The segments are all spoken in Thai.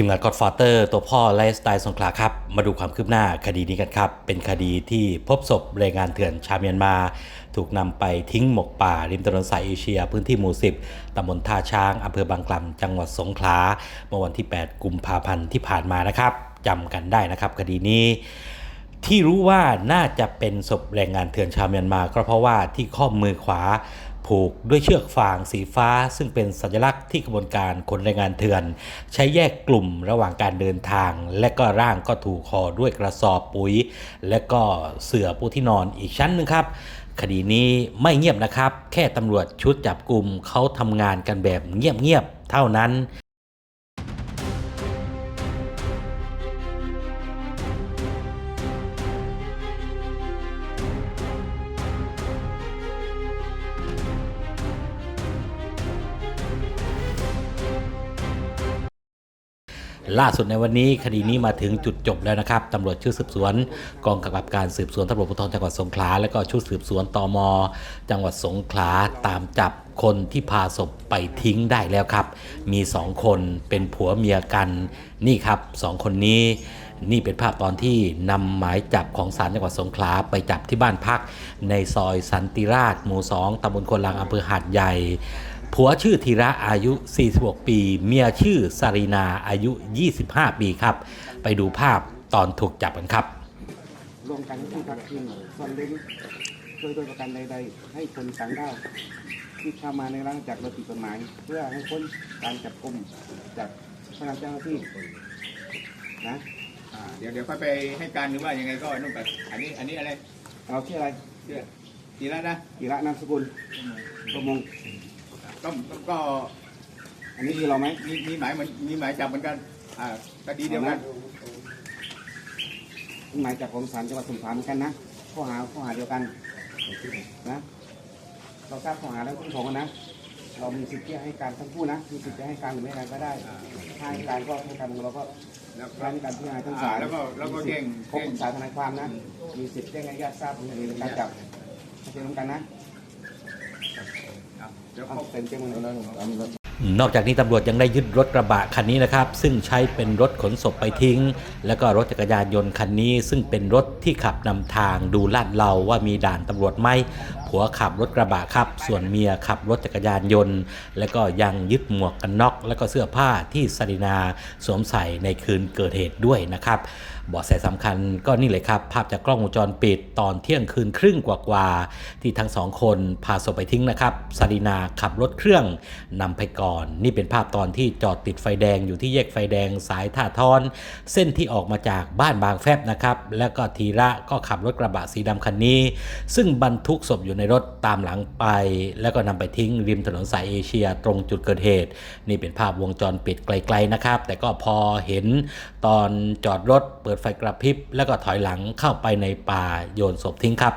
ทีมงาน Godfather ตัวพ่อไลฟ์สไตล์สงขลาครับ มาดูความคืบหน้าคดีนี้กันครับ เป็นคดีที่พบศพแรงงานเถื่อนชาวเมียนมา ถูกนำไปทิ้งหมกป่า ริมถนนสายเอเชีย พื้นที่หมู่ 10ตำบลท่าช้างอำเภอบางกล่ำจังหวัดสงขลาเมื่อวันที่ 8 กุมภาพันธ์ที่ผ่านมานะครับจำกันได้นะครับ คดีนี้ที่รู้ว่าน่าจะเป็นศพแรงงานเถื่อนชาวเมียนมา ก็เพราะว่าที่ข้อมือขวา ผูกด้วยเชือกฟางสีฟ้า ซึ่งเป็นสัญลักษณ์ที่กระบวนการคนแรงงานเถื่อน ใช้แยกกลุ่มระหว่างการเดินทาง และก็ร่างก็ถูกห่อด้วยกระสอบปุ๋ย และก็เสื่อปูที่นอนอีกชั้นหนึ่งครับคดีนี้ไม่เงียบนะครับ แค่ตำรวจชุดจับกลุ่มเขาทำงานกันแบบเงียบๆเท่านั้น ล่าสุดในวันนี้คดีนี้มาถึงจุดจบแล้วนะครับตำรวจชุดสืบสวน กองกำกับการสืบสวนตำรวจภูธรจังหวัดสงขลา และก็ชุดสืบสวนตมจังหวัดสงขลาตามจับคนที่พาศพไปทิ้งได้แล้วครับ มีสองคนเป็นผัวเมียกันนี่ครับสองคนนี้นี่เป็นภาพตอนที่นำหมายจับของศาลจังหวัดสงขลาไปจับที่บ้านพัก ในซอยสันติราชหมู่2ตำบลควนลังอำเภอหาดใหญ่ ผัวชื่อธีระอายุ 46 ปี เมียชื่อสารีนาอายุ 25 ปีครับ ไปดูภาพตอนถูกจับกันครับรวมกันที่พักพิงซ่อนเร้นโดยโดยประการใดๆ ให้คนต่างด้าวที่เข้ามาในร่างจากโดยผิดกฎหมาย เพื่อให้พ้นการจับกุมจากพนักเจ้าหน้าที่นะอ่าเดี๋ยวเดี๋ยวค่อยไปให้การหรือว่ายังไงก็นู่นกันอันนี้อันนี้อะไรเราชื่ออะไรเชื่อทีละนะกีระนามสกุลประมง ก็ก็ อันนี้คือเราไหมมีมีหมายเหมือนมีหมายจับเหมือนกัน อ่าคดีเดียวกันหมายจับของศาลจังหวัดสงขลาเหมือนกันนะข้อหาข้อหาเดียวกันนะ เราทราบข้อหาแล้วทั้งสองคนนะ เรามีสิทธิ์ที่จะให้การทั้งคู่นะ มีสิทธิ์จะให้การหรือไม่ให้การก็ได้ถ้าให้การก็ให้การเราก็แล้วร้านการพิจารณาทั้งอ่าศาลแล้วก็แล้วก็แจ้งครบปรึกษาทนายความนะ มีสิทธิ์แจ้งให้ญาติทราบในในการจับเข้าใจร่วมกันนะ นอกจากนี้ตำรวจยังได้ยึดรถกระบะคันนี้นะครับ ซึ่งใช้เป็นรถขนศพไปทิ้ง แล้วก็รถจักรยานยนต์คันนี้ ซึ่งเป็นรถที่ขับนำทางดูลาดเลาว่ามีด่านตำรวจไหม ผัวขับรถกระบะครับ ส่วนเมียขับรถจักรยานยนต์ แล้วก็ยังยึดหมวกกันน็อก แล้วก็เสื้อผ้าที่สรินาสวมใส่ในคืนเกิดเหตุด้วยนะครับเบาะแสสำคัญก็นี่เลยครับ ภาพจากกล้องวงจรปิดตอนเที่ยงคืนครึ่งกว่าๆที่ทั้งสองคนพาศพไปทิ้งนะครับสรินาขับรถเครื่องนำไปก่อน นี่เป็นภาพตอนที่จอดติดไฟแดงอยู่ที่แยกไฟแดงสายท่าทอน เส้นที่ออกมาจากบ้านบางแฟบนะครับ แล้วก็ธีระก็ขับรถกระบะสีดำคันนี้ ซึ่งบรรทุกศพอยู่ในรถตามหลังไป แล้วก็นำไปทิ้งริมถนนสายเอเชียตรงจุดเกิดเหตุ นี่เป็นภาพวงจรปิดไกลๆนะครับ แต่ก็พอเห็นตอนจอดรถเปิดไฟกระพริบ แล้วก็ถอยหลังเข้าไปในป่าโยนศพทิ้งครับ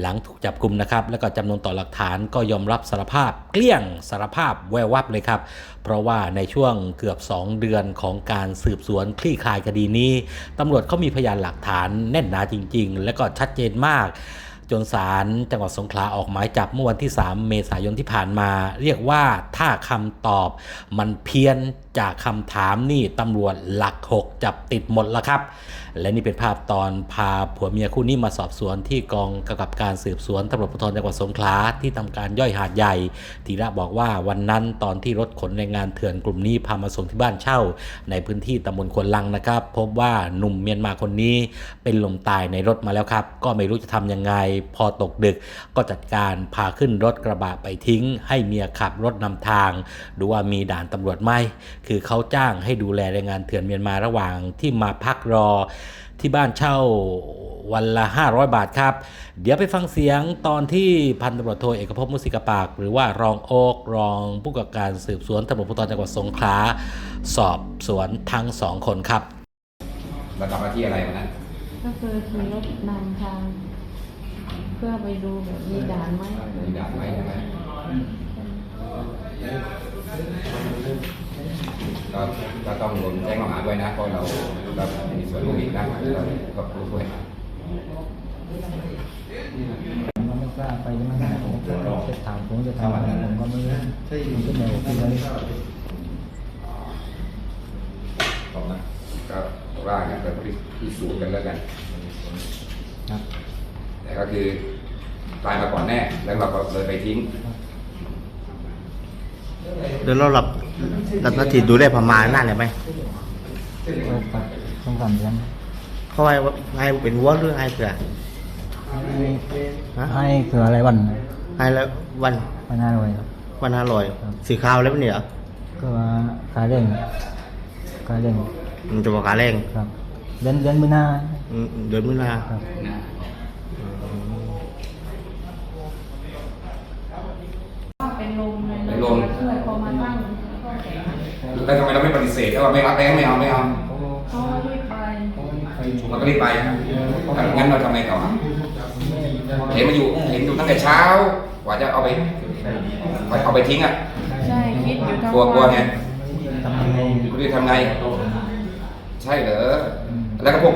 หลังถูกจับกลุ่มนะครับ แล้วก็จำนวนต่อหลักฐานก็ยอมรับสารภาพเกลี้ยงสารภาพแวววับเลยครับ เพราะว่าในช่วงเกือบ 2 เดือนของการสืบสวนคลี่คลายคดีนี้ตำรวจเขามีพยานหลักฐานแน่นหนาจริง ๆ และก็ชัดเจนมาก จนศาลจังหวัดสงขลาออกหมายจับเมื่อวันที่ 3 เมษายนที่ผ่านมา เรียกว่าถ้าคำตอบมันเพี้ยนจากคำถามนี่ตำรวจหลัก 6 จับติดหมดแล้วครับ และนี่เป็นภาพตอนพาผัวเมียคู่นี้มาสอบสวนที่กองกำกับการสืบสวนตำรวจภูธรจังหวัดสงขลาที่ทำการย่อยหาดใหญ่ธีระบอกว่าวันนั้นตอนที่รถขนแรงงานเถื่อนกลุ่มนี้พามาส่งที่บ้านเช่า ในพื้นที่ตำบลควนลังนะครับ พบว่าหนุ่มเมียนมาคนนี้เป็นลมตายในรถมาแล้วครับ ก็ไม่รู้จะทำยังไงพอตกดึก ก็จัดการพาขึ้นรถกระบะไปทิ้ง ให้เมียขับรถนำทาง ดูว่ามีด่านตำรวจไหม คือเขาจ้างให้ดูแลแรงงานเถื่อนเมียนมาระหว่างที่มาพักรอที่บ้านเช่าวันละ 500 บาทครับ เดี๋ยวไปฟังเสียงตอนที่พันตำรวจโทเอกภพมุสิกปาก หรือว่ารองโอกรองผู้กำกับการสืบสวนตำรวจภูธรจังหวัดสงขลาสอบสวนทั้งสองคนครับ เราทำหน้าที่อะไรวันนั้น ก็คือขี่รถนำทางเพื่อไปดูแบบมีด่านไหมมีด่านไหมใช่ไหมก็ก็ต้องรวมแจ้งข้อหาด้วยนะเพราะเราเรามีส่วนร่วมอีนะเราก็รู้ด้วยมก็ไม่กล้าไปยังไม่ได้ผมจะถามผมจะทำอะไรผมก็ไม่รู้ผมก็บอกพี่ไว้ก็ว่าเนี่ยก็พิสูจน์กันแล้วกันครับ ก็คือตายมาก่อนแน่ แล้วเราก็เลยไปทิ้งเดี๋ยวเราหลับหลับนาทีดูได้ประมาณนั่นเลยไหมก็ปัดสองสามเดือนเขาให้ว่าให้เป็นวัวหรือให้เสือฮะให้คืออะไรวันให้แล้ววันวันห้าร้อยครับวันห้าร้อยสีขาวแล้วเนี่ยเหรอก็ว่าขาเร่งขาเร่งมันจะบอกขาแรงครับ เดือนเดือนมีนาอืมเดือนมิถุนาครับ เป็นลมเลยเป็นลม ช่วยพอมาตั้งแล้วทำไมเราไม่ปฏิเสธว่าไม่รับแล้วไม่เอาไม่เอาเขารีบไปเราก็รีบไปงั้นเราทำไงต่อเห็นมันอยู่เห็นอยู่ตั้งแต่เช้ากว่าจะเอาไปเอาไปทิ้งอะใช่คิดอยู่ทั้งกลัวกลัวไงทำยังไงไม่รู้จะทำไง ใช่เหรอแล้วก็พวก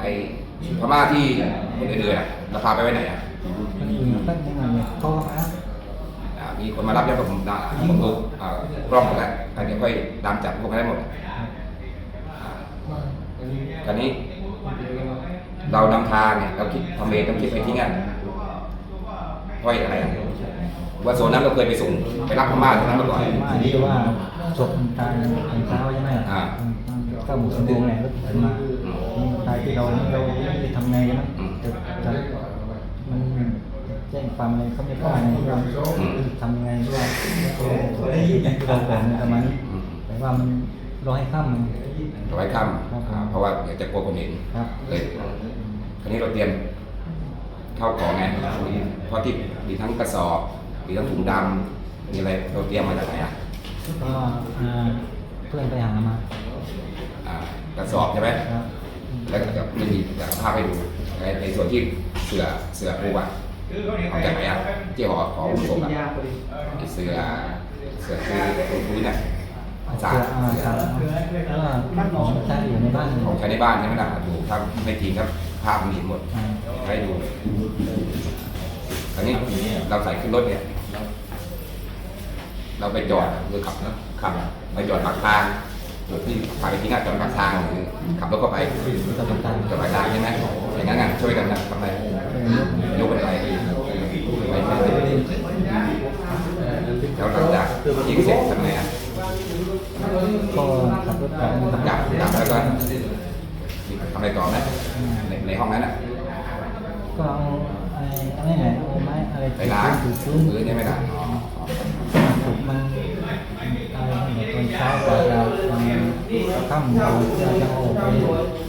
ไอ้ พม่าที่คนอื่นๆอะเราพาไปไว้ไหนอะมันอยู่ตั้งยังไงเนี่ยเขาก็มาอ่ามีคนมารับแล้วก็ผมด่าผมดูอ่ากล้องหมดแล้วอันนี้ค่อยตามจับพวกนั้นได้หมดอ่าคราวนี้ เรานำทางเนี่ยเราคิดทำเลต้องคิดไปทิ้งอะเพราะอะไรอะว่าโซนนั้นเราเคยไปส่งไปรับพม่าตรงนั้นมาก่อนมาที่ว่าศพมันตายตอนเช้าใช่ไหมอ่าก็หมูสมบูรณ์แหละรถขึ้นมาตายที่เราเราไม่ได้ทำไงกันนะแต่แต่มันแจ้งความอะไรเขาไม่กล้าไงเราทำยังไงที่ว่าเราก่อนประมาณนี้แต่ว่ามันรอให้ค่ำมันเอาไว้ค่ำอ่าเพราะว่าอยากจะกลัวคนเห็นครับเลยคราวนี้เราเตรียมเข้าวของไงมีเพราะที่มีทั้งกระสอบมีทั้งถุงดำมีอะไรเราเตรียมมาจากไหนอะก็อ่าเพื่อนไปหามาอ่ากระสอบใช่ไหมครับ แล้วก็จะไม่มีอยากเอาภาพให้ดูในในส่วนที่เสือเสือปูอะเอาจากไหนอะที่หอของผู้ชมอะเสือเสือคือปูพื้นอะเสืออ่าครับแล้วก็ของใช้อยู่ในบ้านของใช้ในบ้านใช่ไหมล่ะดูถ้าไม่จริงครับภาพมันเห็นหมดให้ดูคราวนี้เราใส่ขึ้นรถเนี่ย เราไปจอดหรือขับนะขับไปจอดปากทาง จุดที่พาไปทิ้งอะจอดปากทางหรือขับรถเข้าไปตะวันตกจอดปากทางใช่ไหมอย่างนั้นอะช่วยกันนะทำอะไรยกกันไปไปไปแล้วหลังจากยิงเสร็จทำไงอะก็ขับรถกลับมาจับจับแล้วก็ทำอะไรต่อไหมในในห้องนั้นอะก็เอาไอ้อะไรไหนเอาไม้อะไรไปล้างถูพื้นพื้นใช่ไหมล่ะ มาค่ำเราจะจะออกไป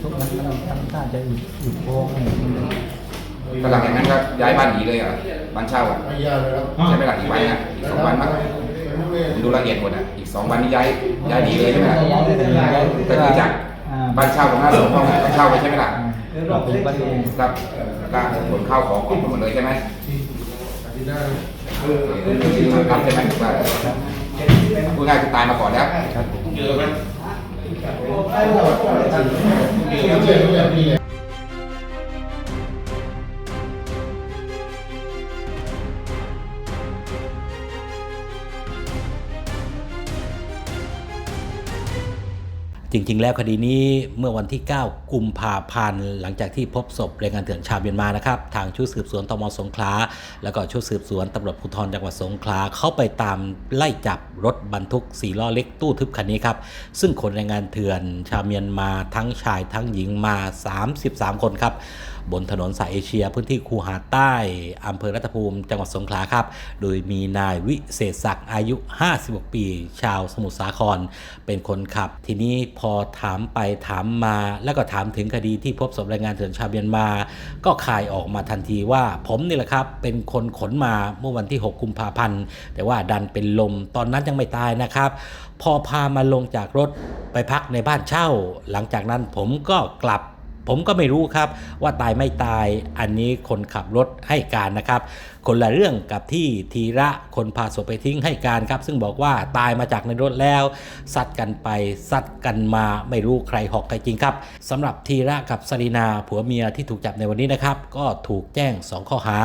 ทุกมันมันทำท่าจะหยุดหยุดโค้งอะไรอย่างเงี้ยก็หลังจากนั้นก็ย้ายบ้านหนีเลยอะบ้านเช่าอะใช่ไหมล่ะอีกวันอะอีกสองวันมั้งผมดูรายละเอียดหมดอะอีกสองวันนี้ย้ายย้ายหนีเลยใช่ไหมล่ะย้ายไปเลยย้ายก็คือจากอ่าบ้านเช่าของหน้าสองห้องบ้านเช่าไปใช่ไหมล่ะเราเป็นบ้านเองครับก็ขนข้าวของออกไปหมดเลยใช่ไหมคือทำใช่ไหมว่าพูดง่ายคือตายมาก่อนแล้ว จริง จริง ๆ แล้วคดีนี้เมื่อวันที่ 9 กุมภาพันธ์หลังจากที่พบศพแรงงานเถื่อนชาวเมียนมานะครับ ทางชุดสืบสวนตมสงขลาแล้วก็ชุดสืบสวนตำรวจภูธรจังหวัดสงขลาเข้าไปตามไล่จับรถบรรทุกสีล้อเล็กตู้ทึบคันนี้ครับ ซึ่งคนแรงงานเถื่อนชาวเมียนมาทั้งชายทั้งหญิงมา 33 คนครับ บนถนนสายเอเชีย พื้นที่คูหาใต้อำเภอรัตภูมิ จังหวัดสงขลาครับ โดยมีนายวิเศษศักดิ์อายุ 56 ปี ชาวสมุทรสาคร เป็นคนขับ ทีนี้พอถามไปถามมา แล้วก็ถามถึงคดีที่พบศพแรงงานเถื่อนชาวเมียนมา ก็คายออกมาทันทีว่าผมนี่แหละครับ เป็นคนขนมาเมื่อวันที่ 6 กุมภาพันธ์ แต่ว่าดันเป็นลม ตอนนั้นยังไม่ตายนะครับ พอพามาลงจากรถไปพักในบ้านเช่า หลังจากนั้นผมก็กลับ ผมก็ไม่รู้ครับว่าตายไม่ตายอันนี้คนขับรถให้การนะครับ คนละเรื่องกับที่ธีระคนพาศพไปทิ้งให้การครับ ซึ่งบอกว่าตายมาจากในรถแล้วซัดกันไปซัดกันมาไม่รู้ใครหอกใครจริงครับสำหรับธีระกับสรีนาผัวเมียที่ถูกจับในวันนี้นะครับ ก็ถูกแจ้ง 2 ข้อหา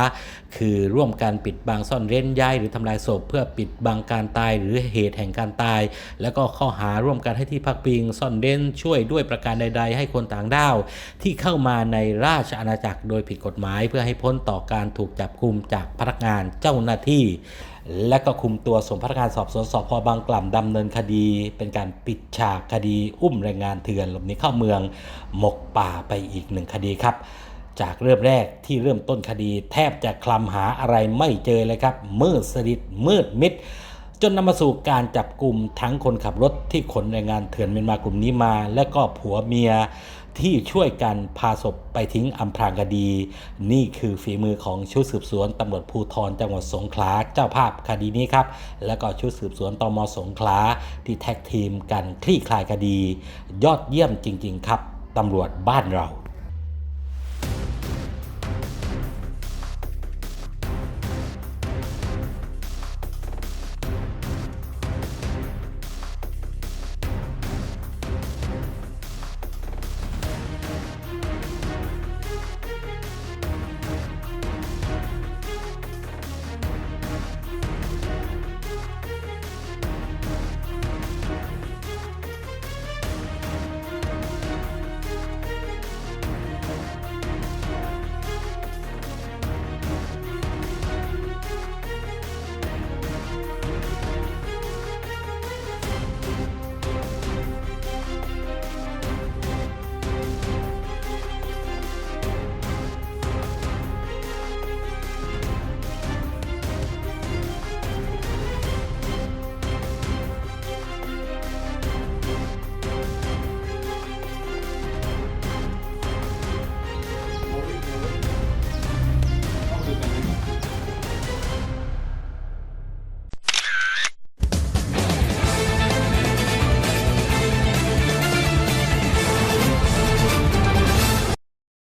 คือร่วมกันปิดบังซ่อนเร้นย้ายหรือทำลายศพ เพื่อปิดบังการตายหรือเหตุแห่งการตาย แล้วก็ข้อหาร่วมกันให้ที่พักพิงซ่อนเร้นช่วยด้วยประการใด ๆ ให้คนต่างด้าวที่เข้ามาในราชอาณาจักรโดยผิดกฎหมาย เพื่อให้พ้นต่อการถูกจับกุมจากพนักงานเจ้าหน้าที่ และก็คุมตัวส่งพนักงานสอบสวนสพบางกล่ำดำเนินคดี เป็นการปิดฉากคดีอุ้มแรงงานเถื่อนหลบหนีเข้าเมืองหมกป่าไปอีกหนึ่งคดีครับจากเริ่มแรกที่เริ่มต้นคดีแทบจะคลำหาอะไรไม่เจอเลยครับมืดสนิทมืดมิด จนนำมาสู่การจับกลุ่มทั้งคนขับรถที่ขนแรงงานเถื่อนเมียนมากลุ่มนี้มา และก็ผัวเมีย ที่ช่วยกันพาศพไปทิ้งอำพรางคดี นี่คือฝีมือของชุดสืบสวนตำรวจภูธรจังหวัดสงขลาเจ้าภาพคดีนี้ครับ และก็ชุดสืบสวนตมสงขลาที่แท็กทีมกันคลี่คลายคดี ยอดเยี่ยมจริง ๆ ครับตำรวจบ้านเรา